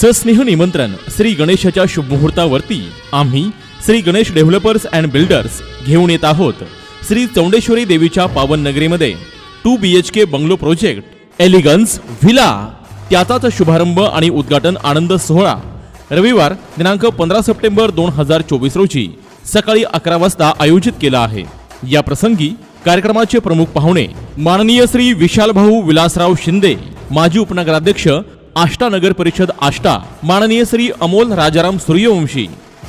सस्नेह निमंत्रण श्री गणेशाच्या शुभमुहूर्तावरती आम्ही Shri Ganesh developers and builders घेऊन येत आहोत. श्री चौंडेश्वरी देवीच्या पावन नगरीमध्ये two B H K bungalow project elegance villa. त्याचाच शुभारंभ आणि उद्घाटन आनंद सोहळा रविवार दिनांक पंधरा सप्टेंबर दोन हजार चोवीस रोजी सकाळी अकरा वाजता आयोजित केला आहे. या प्रसंगी कार्यक्रमाचे प्रमुख पाहुणे माननीय श्री विशालभाऊ विलासराव शिंदे माजी उपनगराध्यक्ष आष्टा नगर परिषद आष्टा माननीय श्री अमोल राजाराम सूर्यवंशी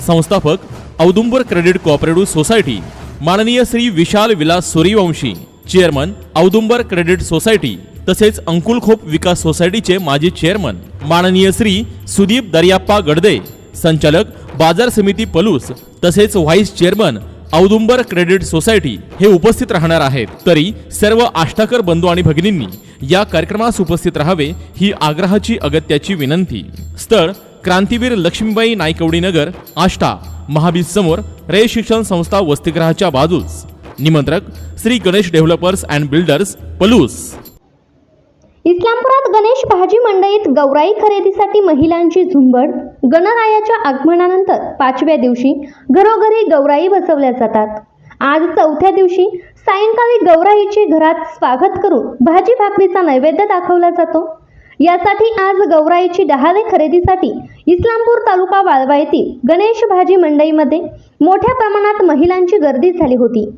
संस्थापक औदुंबर क्रेडिट कोऑपरेटिव्ह सोसायटी माननीय Shri Vishal Vilas Suryavanshi chairman Audumbar credit society तसेच अंकुलखोप विकास सोसायटीचे माजी चेअरमन माननीय श्री सुदीप दर्याप्पा गडदे संचालक बाजार समिती पलूस तसेच vice chairman Audumbar credit society हे उपस्थित राहणार आहेत. तरी सर्व आष्टाकर बंधू आणि भगिनींनी या कार्यक्रमास उपस्थित राहावे ही आग्रहाची अगत्याची विनंती. स्थळ क्रांतीवीर लक्ष्मीबाई नायकवडी नगर आष्टा महाबीज समोर रे शिक्षण संस्था वसतिगृहाच्या बाजूस. निमंत्रक Shri Ganesh developers and builders Palus. इस्लामपुरात Ganesh भाजी मंडईत गौराई खरेदीसाठी महिलांची झुंबड गणरायाच्या आगमनानंतर पाचव्या दिवशी घरोघरी गौराई बसवल्या जातात. आज चौथ्या दिवशी सायंकाळी गौराईचे घरात स्वागत करून भाजी भाकरीचा नैवेद्य दाखवला जातो. यासाठी आज गौराईची डहाळे खरेदीसाठी इस्लामपूर तालुका वाळवा येथील गणेश भाजी मंडईमध्ये मोठ्या प्रमाणात महिलांची गर्दी झाली होती.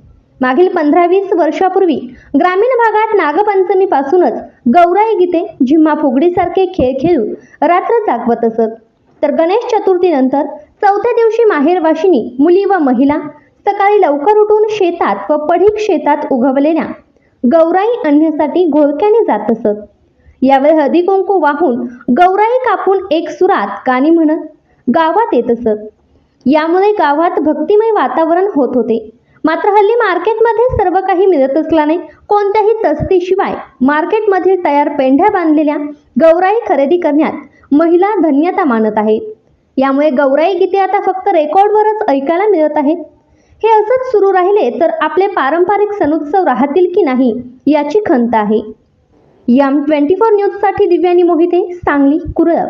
मागील पंधरा वीस वर्षापूर्वी ग्रामीण भागात नागपंचमीपासूनच गौराई गीते झिम्मा फुगडीसारखे खेळ खेळून रात्र जागवत असत. तर गणेश चतुर्थीनंतर चौथ्या दिवशी माहेरवाशिनी मुली व महिला सकाळी लवकर उठून शेतात व पडीक शेतात उगवलेल्या गौराई आणण्यासाठी घोळक्याने जात असत. यावेळी हळदी कुंकू वाहून गौराई कापून एक सुरात गाणी म्हणत गावात येत असत. यामुळे गावात भक्तिमय वातावरण होत होते. मात्र हल्ली मार्केटमध्ये सर्व काही मिळत असल्याने कोणत्याही तस्तीशिवाय मार्केटमध्ये तयार पेंढ्या बांधलेल्या गौराई खरेदी करण्यात महिला धन्यता मानत आहेत यामुळे गौराई गीते आता फक्त रेकॉर्डवरच ऐकायला मिळत आहेत. हे असंच सुरू राहिले तर आपले पारंपरिक सणोत्सव राहतील की नाही याची खंत आहे. याम ट्वेंटी फोर न्यूजसाठी दिव्यानी मोहिते सांगली कुरळ